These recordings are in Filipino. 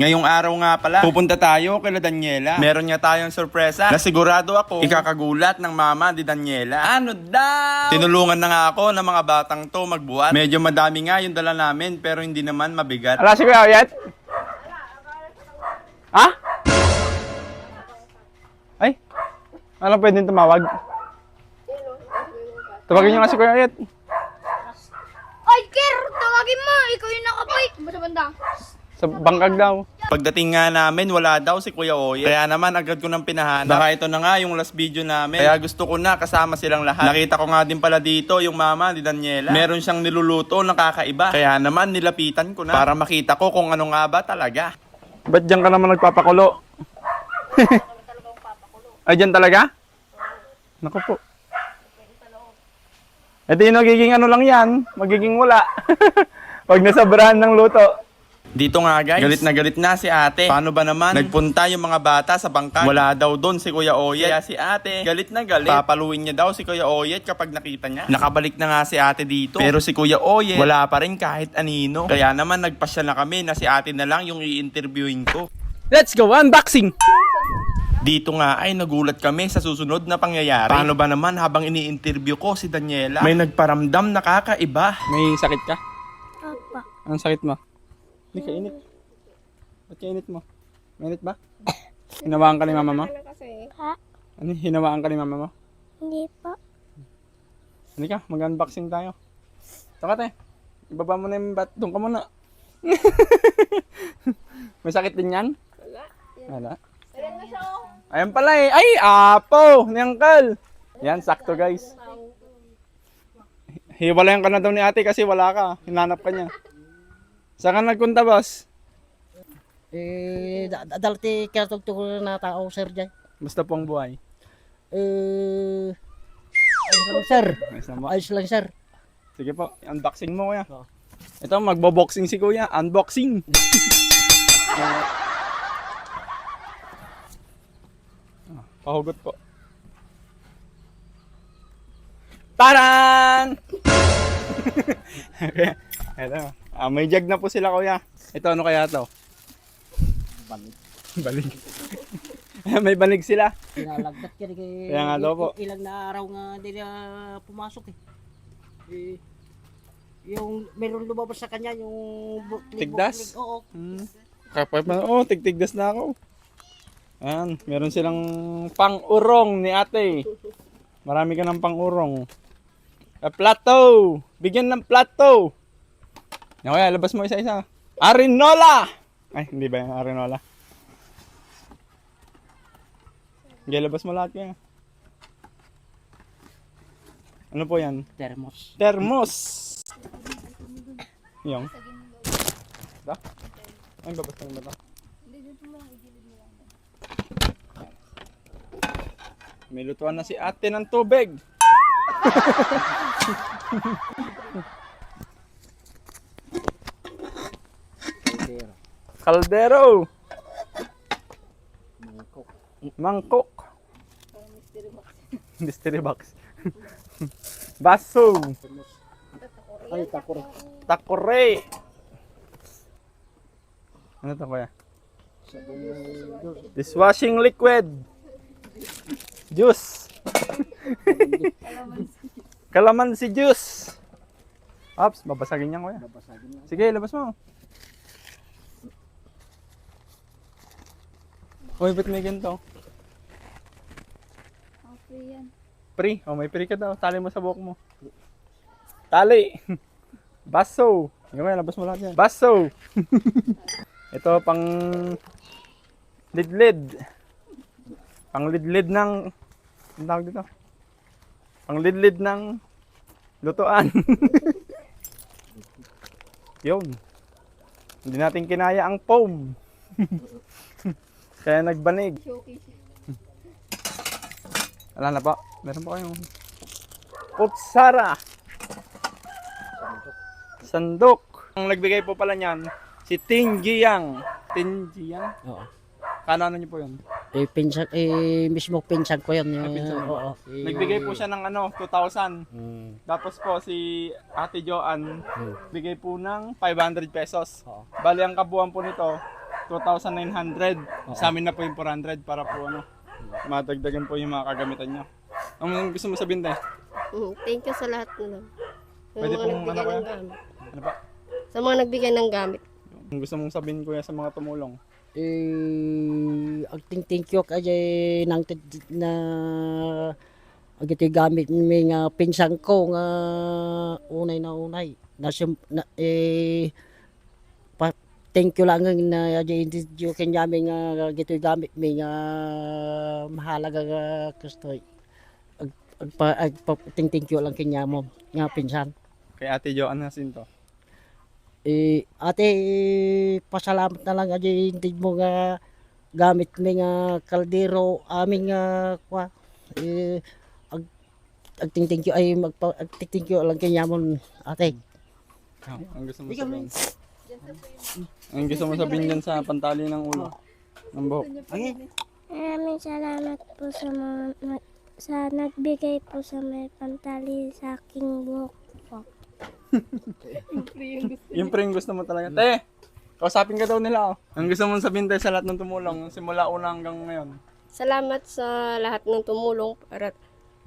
Ngayong araw nga pala, pupunta tayo kay Daniela. Meron niya tayong sorpresa na sigurado ako ikakagulat ng mama ni Daniela. Ano daw? Tinulungan na nga ako ng mga batang to magbuhat. Medyo madami nga yung dala namin pero hindi naman mabigat. Ala si Kuya Oyet? Ha? Ay? Ano pwedeng tumawag? Tawagin niyo nga si Kuya Oyet. Ay, Ker! Tawagin mo! Ikaw yung nakabike! Basta banda. Sa bangkag daw. Pagdating nga namin, wala daw si Kuya Oye. Kaya naman agad ko nang pinahanap. Baka ito na nga yung last video namin. Kaya gusto ko na kasama silang lahat. Nakita ko nga din pala dito yung mama ni Daniela. Meron siyang niluluto na kakaiba. Kaya naman nilapitan ko na para makita ko kung ano nga ba talaga. Ba't dyan ka naman nagpapakulo? Ay, dyan talaga? Naku po. E di nagiging ano lang yan, magiging wala. Pag nasabrahan ng luto. Dito nga guys, galit na galit na si ate. Paano ba naman? Nagpunta yung mga bata sa bangkag. Wala daw doon si Kuya Oyet. Kaya si ate, galit na galit. Papaluin niya daw si Kuya Oyet kapag nakita niya. Nakabalik na nga si ate dito. Pero si Kuya Oyet, wala pa rin kahit anino. Kaya naman nagpasya na kami na si ate na lang yung i-interviewin ko. Let's go, unboxing! Dito nga ay nagulat kami sa susunod na pangyayari. Paano ba naman habang ini-interview ko si Daniela, may nagparamdam na kakaiba. May sakit ka? Apa. Anong sakit mo? Hindi ka init. Ba't ka init mo? Mainit ba? Hinawaan ka ni mama mo? Ha? Ano, hinawaan ka ni mama mo? Hindi po. Hindi ka, mag-unboxing tayo. Saka te, ibaba mo na yung bat. Doon ka muna. May sakit din yan? Wala. Wala? Ayan pala eh. Ay, apo! Ni Uncle. Yan, sakto guys. Hiwalayan ka na daw ni ate kasi wala ka. Hinanap ka niya. Saan ka nagpunta, boss? Eh, da- da- dalti kaya tugtog na tao, sir, dyan. Basta po ang buhay. Eh, ayos lang, sir. Ayos. Ayos lang, sir. Sige po, unboxing mo kuya. Oo. Ito, magbo-boxing si kuya. Unboxing. Ah, Pahugot po. Taran! Ito. Ah, may jag na po sila kuya. Ito, ano kaya to? Banig. Balig. may banig sila. Pinalagdat ka kay... Kaya nga daw po. Ilang na araw nga na pumasok eh. eh yung meron lumabas sa kanya yung buklig, Tigdas? buklig. Oo. Hmm. Kapag pa, oh, tigtigdas na ako. Ayan, meron silang pang-urong ni ate. Marami ka ng pang-urong. Ah, plato! Bigyan ng plato! Kaya, labas mo isa-isa. Arinola! Ay, hindi ba yung Arinola? Hindi, labas mo lahat kaya. Ano po yan? Thermos. Thermos! Yung. Da? Ay, babas na ba ito? May lutuan na si ate ng tubig. Kaldero. mangkok. Mangkok. Mystery box. Baso. Ay, takor. Takore. Ano to kuya? Dishwashing liquid. Juice. Kalamansi juice. Ops, babasagin niyan kuya. Sige, labas mo. Uy, ba't may ganito? Okay yan. Free. Oh, may free ka daw. Tali mo sa buhok mo. Tali. Baso. Kaya, labas mo lahat yan. Baso. Ito, pang lidlid. Pang lidlid ng... Ang tawag dito? Pang lidlid ng lutuan. Yun. Hindi natin kinaya ang foam. Kaya nagbanig. Showcase. Wala na po. Meron po kayong Putsara. Sandok. Ang nagbigay po pala niyan, si Ting Jiang. Ting Jiang? Oo. Kanano niyo po yun? Eh, pinsan, eh, mismo pinsan ko. Yung, Ah, pinsan mo? oo. Eh, Nagbigay po siya ng ano, 2,000. Hmm. Tapos po si Ate Joanne, Hmm. bigay po ng 500 pesos. Oo. Bali ang kabuuan po nito, 2,900. Sa amin na po yung 400 para po ano, madagdagan po yung mga kagamitan nyo. Ang gusto mo sabihin tayo? Mm, Thank you sa lahat na lang. Sa Pwede mga pong nagbigay ano ng gamit. Ano pa? Sa mga nagbigay ng gamit. Ang gusto mong sabihin kuya sa mga tumulong? eh ang ting you kay nang tid- na ang ito gamit may nga pinsang ko nga unay na unay na, sim- na eh thank you lang ang na hindi yung kanyami nga gito gamit may nga mahalaga nga gusto ag, thank you lang kanya mo nga pinsan Kay Ate Joanne Jacinto. Eh, ate, eh, pasalamat na lang adi hindi mo nga gamit mi nga kaldero aming nga kwa eh ag ag ting thank you ay magpa ag ting thank you lang kanya mo ate. Oh, ang gusto mo sabihin? Ang gusto mo sabihin dyan sa pantali ng ulo? Ng buhok? Maraming salamat po sa mga sa nagbigay po sa may pantali sa aking buhok po. Yung pre yung gusto mo talaga. Te! Kausapin ka daw nila oh. Ang gusto mong sabihin tayo sa lahat ng tumulong simula una hanggang ngayon. Salamat sa lahat ng tumulong para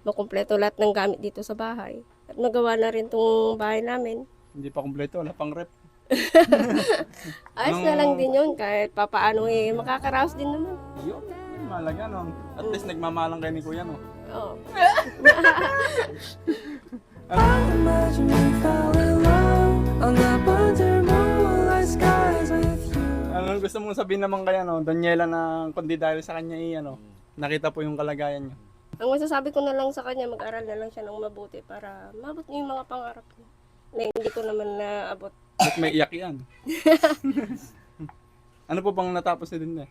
makumpleto lahat ng gamit dito sa bahay. At magawa na rin tong bahay namin. Hindi pa kumpleto, wala pang rep. Ayos na lang din yun kahit papaano eh makakaraos din naman. Yun, malaga no. At least nagmamalang kayo ni kuya no. Oo. Ano gusto mong sabihin naman kaya no, Daniela na kundi dahil sa kanya i ano, nakita po yung kalagayan niyo. Ang masasabi ko na lang sa kanya, mag-aral na lang siya ng mabuti para mabot niya yung mga pangarap niya. Na hindi ko naman naabot. Ba't may iyak yan? ano po bang natapos ni din eh?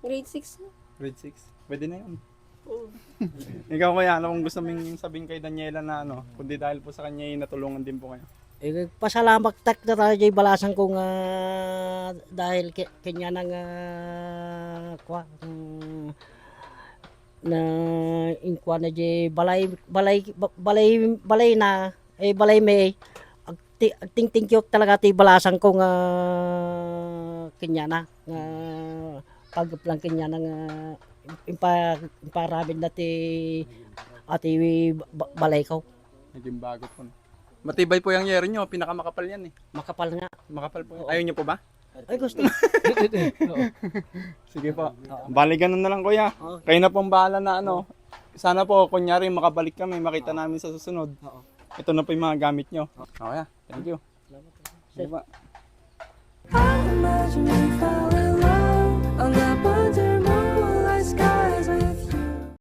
Grade 6 na. Grade 6. Pwede na yun. Oo. Ikaw kaya, ano kung gusto mong sabihin kay Daniela na ano, kundi dahil po sa kanya i natulungan din po kayo. Eh, pasalamat tak na tayo jay balasan ko nga dahil ki- kanya na nga kwa mm, na inkwa na jay balay balay ba- balay balay na eh balay may ti, ting ting yok talaga ti balasan ko nga kanya na nga pag lang kanya na nga impa imparabid na ti ati ba- balay ko Naging bagot po. Matibay po yung yero nyo, pinakamakapal yan eh. makapal nga Makapal po. Ayaw nyo po ba? ay gusto Sige po. Bali ganun na lang kuya. Oo. Kayo na pong bahala na ano. Sana po, kunyari makabalik kami, makita namin sa susunod. Oo. Ito na po yung mga gamit nyo. Okay, thank you. We fell in